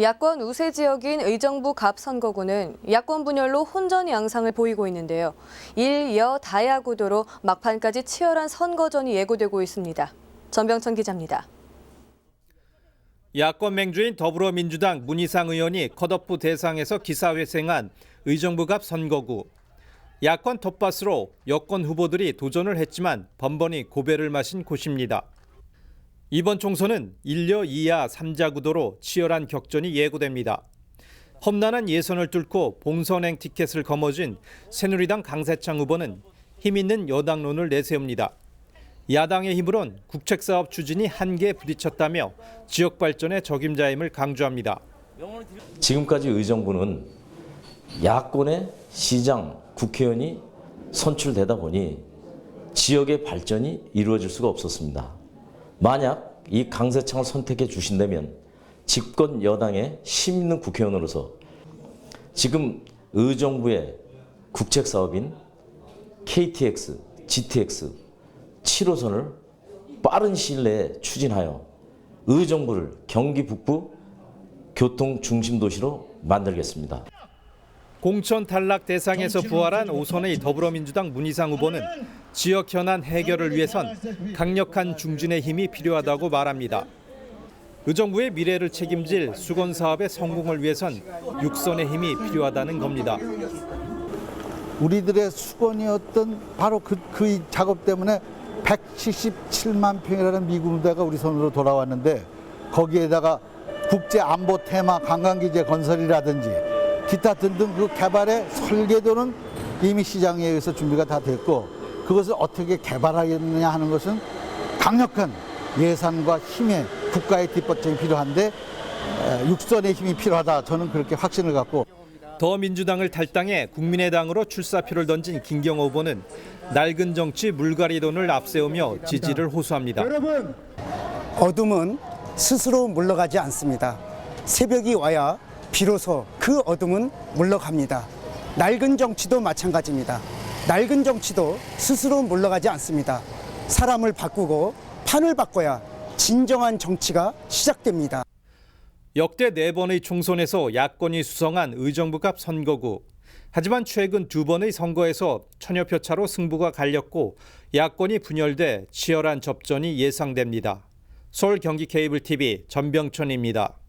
야권 우세 지역인 의정부 갑 선거구는 야권 분열로 혼전 양상을 보이고 있는데요. 일여 다야 구도로 막판까지 치열한 선거전이 예고되고 있습니다. 전병천 기자입니다. 야권 맹주인 더불어민주당 문희상 의원이 컷오프 대상에서 기사회생한 의정부 갑 선거구. 야권 텃밭으로 여권 후보들이 도전을 했지만 번번이 고배를 마신 곳입니다. 이번 총선은 1여 2야 3자 구도로 치열한 격전이 예고됩니다. 험난한 예선을 뚫고 본선행 티켓을 거머쥔 새누리당 강세창 후보는 힘 있는 여당론을 내세웁니다. 야당의 힘으론 국책사업 추진이 한계에 부딪혔다며 지역 발전의 적임자임을 강조합니다. 지금까지 의정부는 야권의 시장, 국회의원이 선출되다 보니 지역의 발전이 이루어질 수가 없었습니다. 만약 이 강세창을 선택해 주신다면 집권 여당의 힘 있는 국회의원으로서 지금 의정부의 국책 사업인 KTX, GTX 7호선을 빠른 시일 내에 추진하여 의정부를 경기 북부 교통 중심 도시로 만들겠습니다. 공천 탈락 대상에서 부활한 오선의 더불어민주당 문희상 후보는 지역 현안 해결을 위해선 강력한 중진의 힘이 필요하다고 말합니다. 의정부의 미래를 책임질 수건 사업의 성공을 위해선 육선의 힘이 필요하다는 겁니다. 우리들의 수건이었던 바로 그, 그 작업 때문에 177만 평이라는 미군 부대가 우리 손으로 돌아왔는데 거기에다가 국제 안보 테마 관광기재 건설이라든지 기타 등등 그 개발의 설계도는 이미 시장에 의해서 준비가 다 됐고 그것을 어떻게 개발하겠느냐 하는 것은 강력한 예산과 힘의 국가의 뒷받침이 필요한데 에, 육선의 힘이 필요하다 저는 그렇게 확신을 갖고 더 민주당을 탈당해 국민의당으로 출사표를 던진 김경호 후보는 낡은 정치 물갈이론을 앞세우며 지지를 호소합니다. 어둠은 스스로 물러가지 않습니다. 새벽이 와야 비로소 그 어둠은 물러갑니다. 낡은 정치도 마찬가지입니다. 낡은 정치도 스스로 물러가지 않습니다. 사람을 바꾸고 판을 바꿔야 진정한 정치가 시작됩니다. 역대 네 번의 총선에서 야권이 수성한 의정부갑 선거구. 하지만 최근 두 번의 선거에서 천여 표 차로 승부가 갈렸고 야권이 분열돼 치열한 접전이 예상됩니다. 서울 경기 케이블 TV 전병천입니다.